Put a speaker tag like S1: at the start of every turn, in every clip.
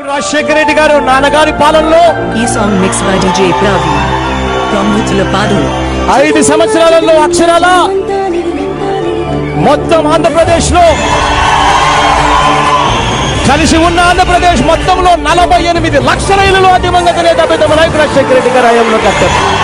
S1: నాయకుడు రాజశేఖర రెడ్డి గారు నాన్నగారి పాలనలో
S2: ఈ song mix by Praveen from Mutulapadu.
S1: ఐదు సంవత్సరాలలో అక్షరాల మొత్తం ఆంధ్రప్రదేశ్లో కలిసి ఉన్న ఆంధ్రప్రదేశ్ మొత్తంలో నలభై ఎనిమిది లక్షల ఇల్లు అధికంగా తినేట పెద్ద రాజశేఖర రెడ్డి గారు హయాంలో కట్టారు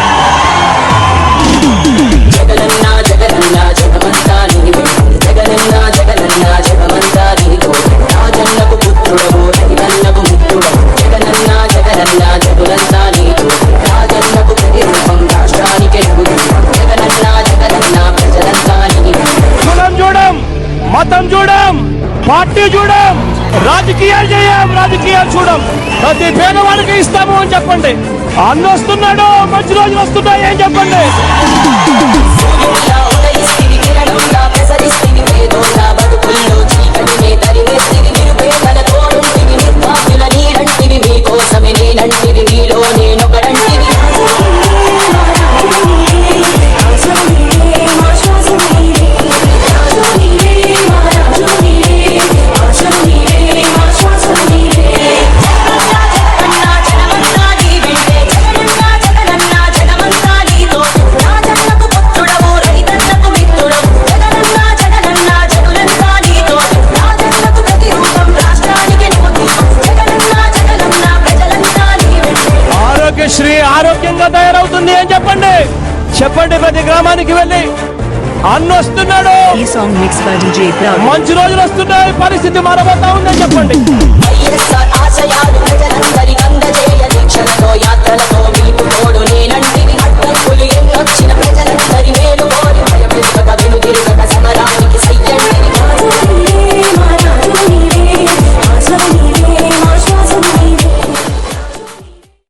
S1: పార్టీ చూడం రాజకీయాలు చేయం రాజకీయాలు చూడం. ప్రతి పేదవాడికి ఇస్తాము అని చెప్పండి. అన్న వస్తున్నాడు మంచి రోజులు వస్తున్నాయి ఏం చెప్పండి. ఆరోగ్యశ్రీ ఆరోగ్యంగా తయారవుతుంది అని చెప్పండి. చెప్పండి ప్రతి గ్రామానికి వెళ్ళి. అన్న వస్తున్నాడు. మంచి రోజులు వస్తున్నాయి పరిస్థితి మారబోతా ఉందని చెప్పండి.